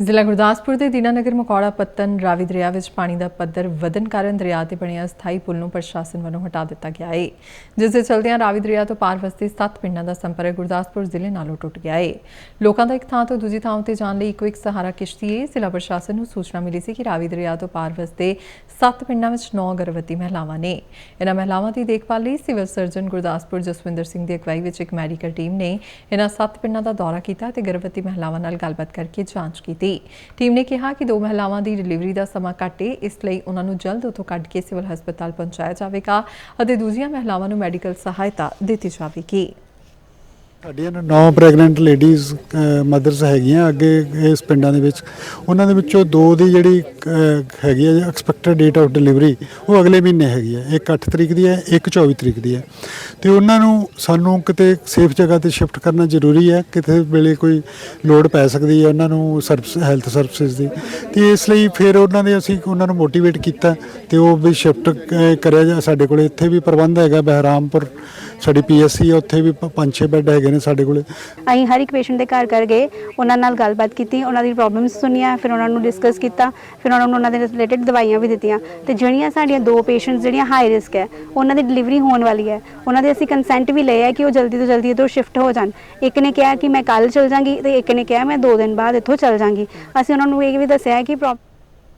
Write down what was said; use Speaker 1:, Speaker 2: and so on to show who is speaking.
Speaker 1: ਜ਼ਿਲ੍ਹਾ ਗੁਰਦਾਸਪੁਰ ਦੇ ਦੀਨਾਨਗਰ ਮਕੌੜਾ ਪੱਤਨ ਰਾਵੀ ਦਰਿਆ ਵਿੱਚ ਪਾਣੀ ਦਾ ਪੱਧਰ ਵਧਣ ਕਾਰਨ ਦਰਿਆ ਤੇ ਬਣਿਆ ਸਥਾਈ ਪੁਲ ਨੂੰ ਪ੍ਰਸ਼ਾਸਨ ਵੱਲੋਂ ਹਟਾ ਦਿੱਤਾ ਗਿਆ ਹੈ ਜਿਸ ਦੇ ਚਲਦਿਆਂ ਰਾਵੀ ਦਰਿਆ ਤੋਂ ਪਾਰ ਵਸਦੇ 7 ਪਿੰਡਾਂ ਦਾ ਸੰਪਰਕ ਗੁਰਦਾਸਪੁਰ ਜ਼ਿਲ੍ਹੇ ਨਾਲੋਂ ਟੁੱਟ ਗਿਆ ਹੈ ਲੋਕਾਂ ਦਾ ਇੱਕ ਥਾਂ ਤੋਂ ਦੂਜੀ ਥਾਂ ਉੱਤੇ ਜਾਣ ਲਈ ਇੱਕੋ ਇੱਕ ਸਹਾਰਾ ਕਿਸ਼ਤੀ ਹੈ ਜ਼ਿਲ੍ਹਾ ਪ੍ਰਸ਼ਾਸਨ ਨੂੰ ਸੂਚਨਾ ਮਿਲੀ ਸੀ ਕਿ ਰਾਵੀ ਦਰਿਆ ਤੋਂ ਪਾਰ ਵਸਦੇ 7 ਪਿੰਡਾਂ ਵਿੱਚ 9 ਗਰਭਵਤੀ ਮਹਿਲਾਵਾਂ ਨੇ। ਇਹਨਾਂ ਮਹਿਲਾਵਾਂ ਦੀ ਦੇਖਭਾਲ ਲਈ ਸਿਵਲ ਸਰਜਨ ਗੁਰਦਾਸਪੁਰ ਜਸਵਿੰਦਰ ਸਿੰਘ ਦੀ ਅਗਵਾਈ ਵਿੱਚ ਇੱਕ ਮੈਡੀਕਲ ਟੀਮ ਨੇ ਇਹਨਾਂ 7 ਪਿੰਡਾਂ ਦਾ ਦੌਰਾ ਕੀਤਾ ਤੇ ਗਰਭਵਤੀ ਮਹਿਲਾਵਾਂ ਨਾਲ ਗੱਲਬਾਤ ਕਰਕੇ ਜਾਂਚ ਕੀਤੀ। ਟੀਮ ਨੇ ਕਿਹਾ ਕਿ ਦੋ ਮਹਿਲਾਵਾਂ ਦੀ ਡਿਲੀਵਰੀ ਦਾ ਸਮਾਂ ਘੱਟ ਹੈ ਇਸ ਲਈ ਉਹਨਾਂ ਨੂੰ ਜਲਦ ਉੱਥੋਂ ਕੱਢ ਕੇ ਸਿਵਲ ਹਸਪਤਾਲ ਪਹੁੰਚਾਇਆ ਜਾਵੇਗਾ ਅਤੇ ਦੂਜੀਆਂ ਮਹਿਲਾਵਾਂ ਨੂੰ ਮੈਡੀਕਲ ਸਹਾਇਤਾ ਦਿੱਤੀ ਜਾਵੇਗੀ।
Speaker 2: ਸਾਡੀਆਂ ਨੌ ਪ੍ਰੈਗਨੈਂਟ ਲੇਡੀਜ਼ ਮਦਰਸ ਹੈਗੀਆਂ ਅੱਗੇ ਇਸ ਪਿੰਡਾਂ ਦੇ ਵਿੱਚ। ਉਹਨਾਂ ਦੇ ਵਿੱਚੋਂ ਦੋ ਦੀ ਜਿਹੜੀ ਹੈਗੀ ਹੈ ਐਕਸਪੈਕਟਡ ਡੇਟ ਆਫ ਡਿਲੀਵਰੀ ਉਹ ਅਗਲੇ ਮਹੀਨੇ ਹੈਗੀ ਹੈ ਇੱਕ 8 ਤਰੀਕ ਦੀ ਹੈ, ਇੱਕ 24 ਤਰੀਕ ਦੀ ਹੈ। ਤੇ ਉਹਨਾਂ ਨੂੰ ਸਾਨੂੰ ਕਿਤੇ ਸੇਫ ਜਗ੍ਹਾ ਤੇ ਸ਼ਿਫਟ ਕਰਨਾ ਜ਼ਰੂਰੀ ਹੈ, ਕਿਤੇ ਵੇਲੇ ਕੋਈ ਲੋਡ ਪੈ ਸਕਦੀ ਹੈ ਉਹਨਾਂ ਨੂੰ ਸਰਵਿਸ ਹੈਲਥ ਸਰਵਿਸਿਜ਼ ਦੀ। ਤੇ ਇਸ ਲਈ ਫਿਰ ਉਹਨਾਂ ਦੇ ਅਸੀਂ ਉਹਨਾਂ ਨੂੰ ਮੋਟੀਵੇਟ ਕੀਤਾ ਤੇ ਉਹ ਵੀ ਸ਼ਿਫਟ ਕਰਿਆ ਜਾ ਸਾਡੇ ਕੋਲ ਇੱਥੇ ਵੀ ਪ੍ਰਬੰਧ ਹੈਗਾ, ਬਹਿਰਾਮਪੁਰ, ਸਾਡੀ ਪੀਐਸਸੀ ਹੈ ਉੱਥੇ ਵੀ ਪ- ਪੰਜ ਛੇ ਬੈੱਡ ਹੈਗੇ ਨੇ ਸਾਡੇ ਕੋਲੇ।
Speaker 3: ਅਸੀਂ ਹਰ ਇੱਕ ਪੇਸ਼ੈਂਟ ਦੇ ਘਰ ਘਰ ਗਏ, ਉਹਨਾਂ ਨਾਲ ਗੱਲਬਾਤ ਕੀਤੀ, ਉਹਨਾਂ ਦੀ ਪ੍ਰੋਬਲਮਸ ਸੁਣੀਆਂ, ਫਿਰ ਉਹਨਾਂ ਨੂੰ ਡਿਸਕਸ ਕੀਤਾ, ਫਿਰ ਉਹਨਾਂ ਨੂੰ ਉਹਨਾਂ ਦੇ ਰਿਲੇਟਡ ਦਵਾਈਆਂ ਵੀ ਦਿੱਤੀਆਂ। ਤੇ ਜਿਹੜੀਆਂ ਸਾਡੀਆਂ ਦੋ ਪੇਸ਼ੈਂਟਸ ਜਿਹੜੀਆਂ ਹਾਈ ਰਿਸਕ ਹੈ, ਉਹਨਾਂ ਦੀ ਡਿਲੀਵਰੀ ਹੋਣ ਵਾਲੀ ਹੈ। ਉਹਨਾਂ ਦੇ ਅਸੀਂ ਕੰਸੈਂਟ ਵੀ ਲਏ ਹੈ ਕਿ ਉਹ ਜਲਦੀ ਤੋਂ ਜਲਦੀ ਇੱਥੋਂ ਸ਼ਿਫਟ ਹੋ ਜਾਣ। ਇੱਕ ਨੇ ਕਿਹਾ ਕਿ ਮੈਂ ਕੱਲ ਚਲ ਜਾਵਾਂਗੀ ਤੇ ਇੱਕ ਨੇ ਕਿਹਾ ਮੈਂ 2 ਦਿਨ ਬਾਅਦ ਇੱਥੋਂ ਚਲ ਜਾਵਾਂਗੀ ਅਸੀਂ ਉਹਨਾਂ ਨੂੰ ਇਹ ਵੀ ਦੱਸਿਆ ਹੈ ਕਿ ਪ੍ਰੋ-